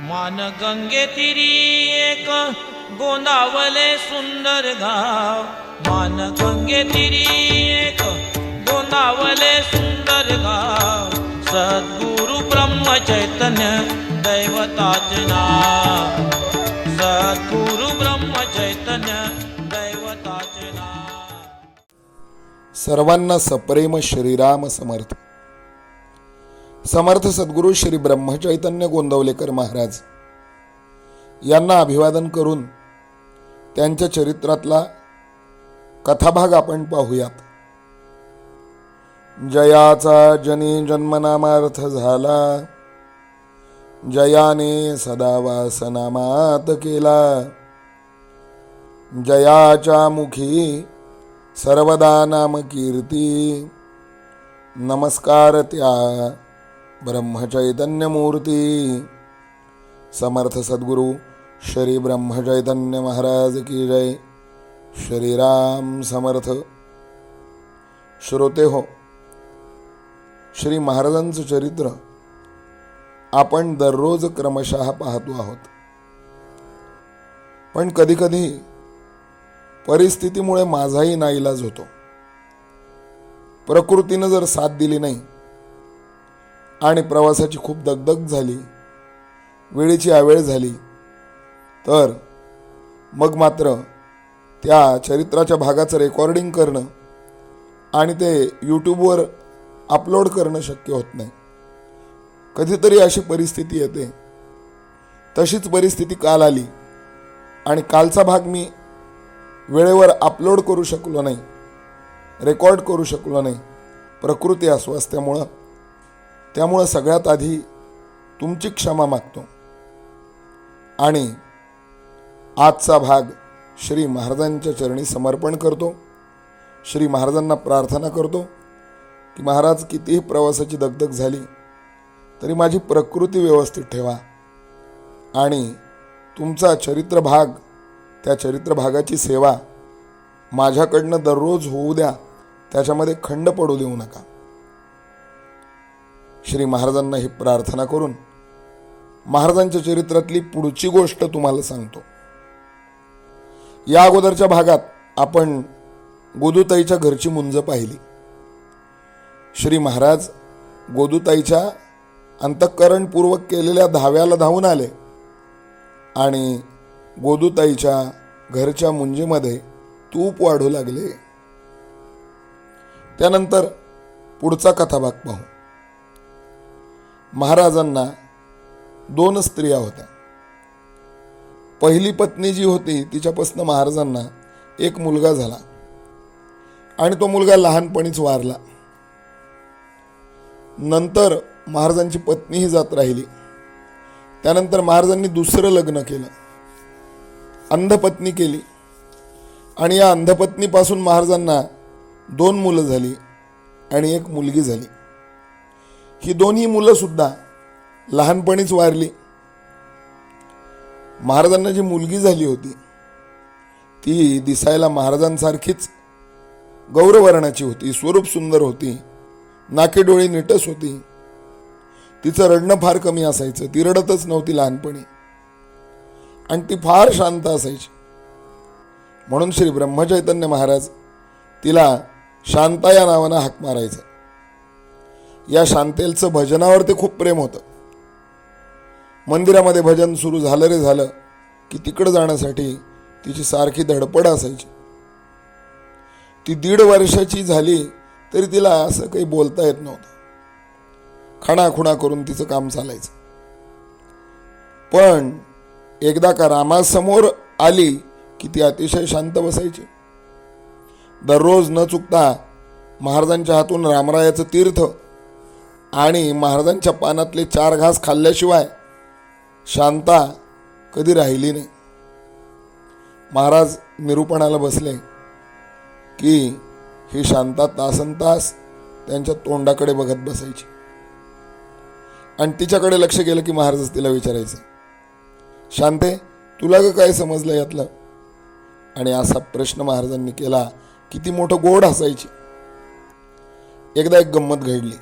मान गंगे तिरी एक गोंदावले सुंदर गाव. मान गंगे तिरी एक गोंदावले सुंदर गाव. सद्गुरु ब्रह्म चैतन्य दैवताचे नाव. सद्गुरु ब्रह्म चैतन्य दैवताचे नाव. सर्वांना सप्रेम श्रीराम समर्थ. समर्थ सद्गुरू श्री ब्रह्मचैतन्य गोंदवलेकर महाराज यांना अभिवादन करून त्यांच्या चरित्रातला कथाभाग आपण पाहूयात. जयाचा जनी जन्मनामार्थ झाला. जयाने सदा वासनामात केला. जयाच्या मुखी सर्वदा नाम कीर्ती नमस्कार त्या ब्रह्मचैतन्यमूर्ती। समर्थ सद्गुरू श्री ब्रह्मचैतन्य महाराज की जय। श्रीराम समर्थ। श्रोते हो श्री महाराजांचं चरित्र आपण दररोज क्रमशः पाहतो आहोत. पण कधीकधी परिस्थितीमुळे माझाही नाईलाज होतो. प्रकृतीनं जर साथ दिली नाही आणि प्रवासाची खूप दगदग झाली. वेळेची आवेळ झाली. तर मग मात्र त्या चरित्राच्या भागाचं रेकॉर्डिंग करणं आणि ते यूट्यूबवर अपलोड करणं शक्य होत नाही. कधीतरी अशी परिस्थिती येते. तशीच परिस्थिती काल आली आणि कालचा भाग मी वेळेवर अपलोड करू शकलो नाही रेकॉर्ड करू शकलो नाही. प्रकृती अस्वास्थ्यामुळं. त्यामुळं सगळ्यात आधी तुमची क्षमा मागतो. आणि आजचा भाग श्री महाराजांच्या चरणी समर्पण करतो. श्री महाराजांना प्रार्थना करतो की महाराज कितीही प्रवासाची दगदग झाली तरी माझी प्रकृती व्यवस्थित ठेवा. आणि तुमचा चरित्र भाग त्या चरित्र भागाची सेवा माझ्याकडनं दररोज होऊ द्या त्याच्यामध्ये खंड पडू देऊ नका. श्री महाराजांना ही प्रार्थना करून महाराजांच्या चरित्रातली पुढची गोष्ट तुम्हाला सांगतो. या अगोदरच्या भागात आपण गोदूताईच्या घरची मुंज पाहिली. श्री महाराज गोदूताईच्या अंतःकरणपूर्वक केलेल्या धाव्याला धावून आले आणि गोदूताईच्या घरच्या मुंजीमध्ये तूप वाढू लागले. त्यानंतर पुढचा कथाभाग पाहू. महाराजांना दोन स्त्रिया होत्या. पहिली पत्नी जी होती तिच्यापासून महाराजांना एक मुलगा झाला आणि तो मुलगा लहानपणीच वारला. नंतर महाराजांची पत्नीही जात राहिली. त्यानंतर महाराजांनी दुसरं लग्न केलं. अंधपत्नी केली आणि या अंधपत्नीपासून महाराजांना दोन मुलं झाली आणि एक मुलगी झाली. ही दोन्ही मुलं सुद्धा लहानपणीच वारली. महाराजांना जी मुलगी झाली होती ती दिसायला महाराजांसारखीच गौरवर्णाची होती स्वरूप सुंदर होती नाके डोळे होती. तिचं रडणं फार कमी असायचं ती रडतच नव्हती लहानपणी. आणि ती फार शांत असायची. म्हणून श्री ब्रह्मचैतन्य महाराज तिला शांता या नावानं हाक मारायचं. या शांतेलचं भजनावर ते खूप प्रेम होतं. मंदिरामध्ये भजन सुरू झालं रे झालं की तिकडं जाण्यासाठी तिची सारखी धडपड असायची. ती दीड वर्षाची झाली तरी तिला असं काही बोलता येत नव्हतं. खाणाखुणा करून तिचं काम चालायचं. पण एकदा का रामासमोर आली की ती अतिशय शांत बसायची. दररोज न चुकता महाराजांच्या हातून रामरायाचं तीर्थ आणि महाराजांच्या पानातले चार घास खाल्ल्याशिवाय शांता कधी राहिली नाही. महाराज निरूपणाला बसले की ही शांता तासन तास त्यांच्या तोंडाकडे बघत बसायची. आणि तिच्याकडे लक्ष गेलं की महाराजच तिला विचारायचं शांते तुला ग काय समजलं यातलं? आणि असा प्रश्न महाराजांनी केला किती मोठं गोड हसायची. एकदा एक गंमत घडली.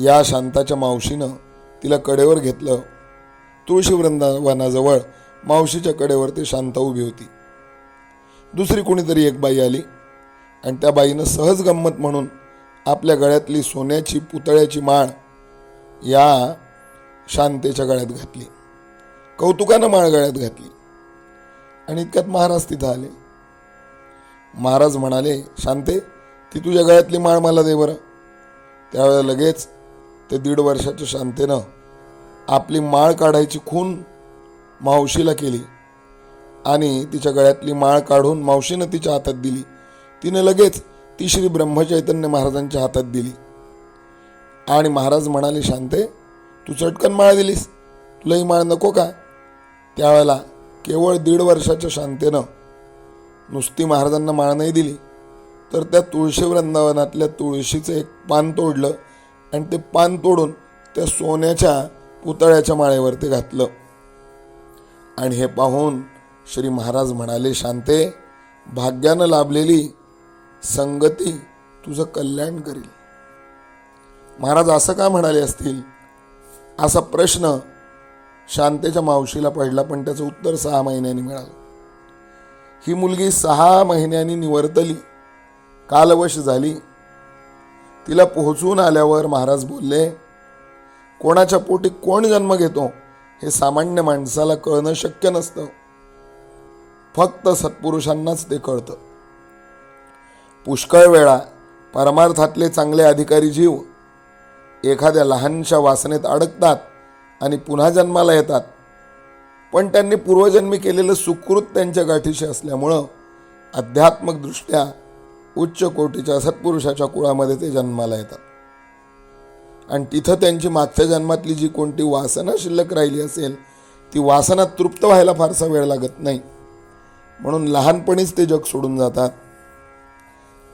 या शांताच्या मावशीनं तिला कडेवर घेतलं. तुळशी वृंदावनाजवळ मावशीच्या कडेवर ती शांत उभी होती. दुसरी कोणीतरी एक बाई आली आणि त्या बाईनं सहज गंमत म्हणून आपल्या गळ्यातली सोन्याची पुतळ्याची माळ या शांतेच्या गळ्यात घातली. कौतुकानं माळ गळ्यात घातली. आणि इतक्यात महाराज तिथं आले. महाराज म्हणाले शांते ती तुझ्या गळ्यातली माळ मला दे बरं. त्यावेळेला लगेच ते दीड वर्षाच्या शांतेनं आपली माळ काढायची खून मावशीला केली आणि तिच्या गळ्यातली माळ काढून मावशीनं तिच्या हातात दिली. तिने लगेच ती श्री ब्रह्मचैतन्य महाराजांच्या हातात दिली. आणि महाराज म्हणाले शांते तू चटकन माळ दिलीस? तुला ही माळ नको का? त्यावेळेला केवळ दीड वर्षाच्या शांतेनं नुसती महाराजांना माळ नाही दिली. तर त्या तुळशी वृंदावनातल्या तुळशीचं एक पान तोडलं. आणि ते पान तोडून त्या सोन्याच्या पुतळ्याच्या माळेवरती घातलं. आणि हे पाहून श्री महाराज म्हणाले शांते भाग्यानं लाभलेली संगती तुझं कल्याण करील. महाराज असं का म्हणाले असतील? असा प्रश्न शांतेच्या मावशीला पडला पण त्याचं उत्तर सहा महिन्यांनी मिळालं. ही मुलगी सहा महिन्यांनी निवर्तली कालवश झाली तिला पोहोचून आल्यावर महाराज बोलले कोणाच्या पोटी कोण जन्म घेतो हे सामान्य माणसाला कळणं शक्य नसतं. फक्त सत्पुरुषांनाच ते कळतं. पुष्कळ वेळा परमार्थातले चांगले अधिकारी जीव एखाद्या लहानशा वासनेत अडकतात आणि पुन्हा जन्माला येतात. पण त्यांनी पूर्वजन्मी केलेलं सुकृत त्यांच्या गाठीशी असल्यामुळं अध्यात्मकदृष्ट्या उच्च कोटीच्या सत्पुरुषाच्या कुळामध्ये ते जन्माला येतात. आणि तिथं त्यांची मागच्या जन्मातली जी कोणती वासना शिल्लक राहिली असेल ती वासना तृप्त व्हायला फारसा वेळ लागत नाही. म्हणून लहानपणीच ते जग सोडून जातात.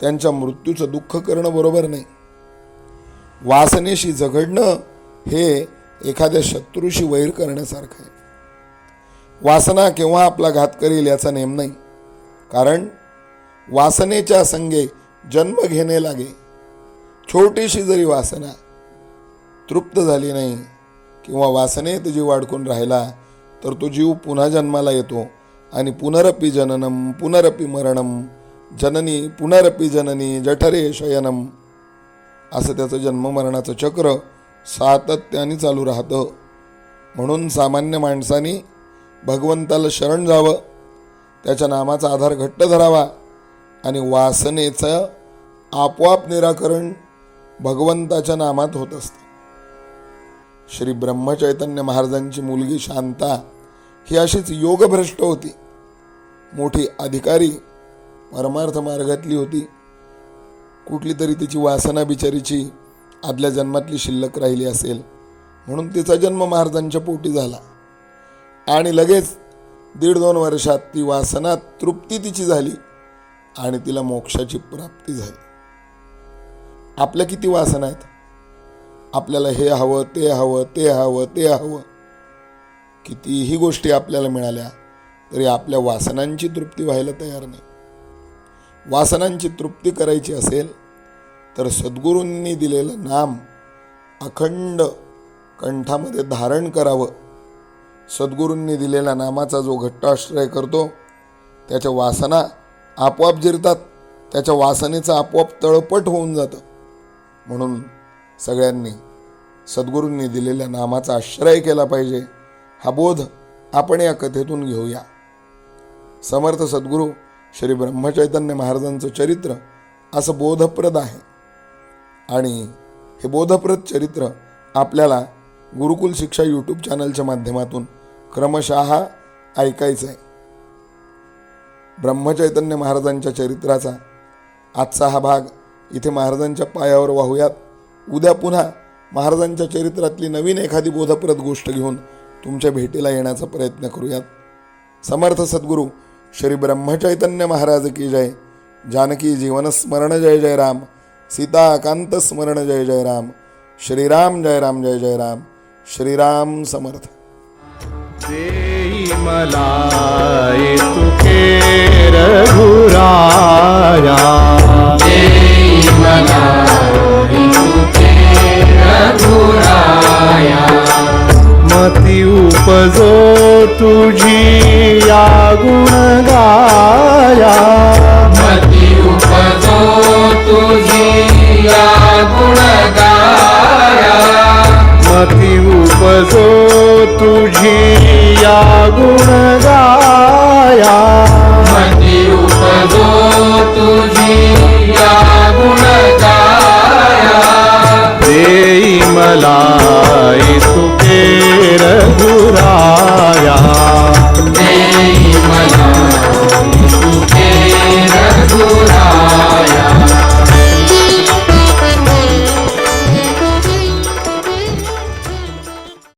त्यांच्या मृत्यूचं दुःख करणं बरोबर नाही. वासनेशी झगडणं हे एखाद्या शत्रूशी वैर करण्यासारखं आहे. वासना केव्हा आपला घात करेल याचा नेम नाही. कारण वासनेच्या संगे जन्म घेणे लागे. छोटीशी जरी वासना तृप्त झाली नाही किंवा वासनेत जीव अडकून राहिला तर तो जीव पुन्हा जन्माला येतो आणि पुनरपी जननम पुनरपी मरणम जननी पुनरपी जननी जठरे शयनम. असं त्याचं जन्ममरणाचं चक्र सातत्याने चालू राहतं. म्हणून सामान्य माणसानी भगवंताला शरण जावं त्याच्या नामाचा आधार घट्ट धरावा आणि वासनेचं आपोआप निराकरण भगवंताच्या नामात होत असतं. श्री ब्रह्मचैतन्य महाराजांची मुलगी शांता ही अशीच योगभ्रष्ट होती. मोठी अधिकारी परमार्थ मार्गातली होती. कुठली तरी तिची वासना बिचारीची आदल्या जन्मातली शिल्लक राहिली असेल म्हणून तिचा जन्म महाराजांच्या पोटी झाला. आणि लगेच दीड दोन वर्षात ती वासना तृप्ती तिची झाली. आणि तिला मोक्षाची प्राप्ती झाली. आपल्या किती वासना आहेत? आपल्याला हे हवं ते हवं ते हवं ते हवं. कितीही गोष्टी आपल्याला मिळाल्या तरी आपल्या वासनांची तृप्ती व्हायला तयार नाही. वासनांची तृप्ती करायची असेल तर सद्गुरूंनी दिलेलं नाम अखंड कंठामध्ये धारण करावं. सद्गुरूंनी दिलेल्या नामाचा जो घट्ट आश्रय करतो त्याच्या वासना आपोआप जिरतात. त्याच्या वासनेचं आपोआप तळपट होऊन जातं. म्हणून सगळ्यांनी सद्गुरूंनी दिलेल्या नामाचा आश्रय केला पाहिजे. हा बोध आपण या कथेतून घेऊया. समर्थ सद्गुरू श्री ब्रह्मचैतन्य महाराजांचं चरित्र असं बोधप्रद आहे. आणि हे बोधप्रद चरित्र आपल्याला गुरुकुल शिक्षा यूट्यूब चॅनलच्या माध्यमातून क्रमशः ऐकायचं आहे ब्रह्मचैतन्य महाराजांच्या चरित्राचा आजचा हा भाग. इथे महाराजांच्या पायावर वाहूयात. उद्या पुन्हा महाराजांच्या चरित्रातली नवीन एखादी बोधप्रद गोष्ट घेऊन तुमच्या भेटीला येण्याचा प्रयत्न करूयात. समर्थ सद्गुरू श्री ब्रह्मचैतन्य महाराज की जय. जानकी जीवनस्मरण जय जय राम. सीताकांत स्मरण जय जय राम. श्रीराम जय राम जय जय राम. श्रीराम समर्थ. कमलाय तुके रघुराया। मती उपजो तुझी या गुणगा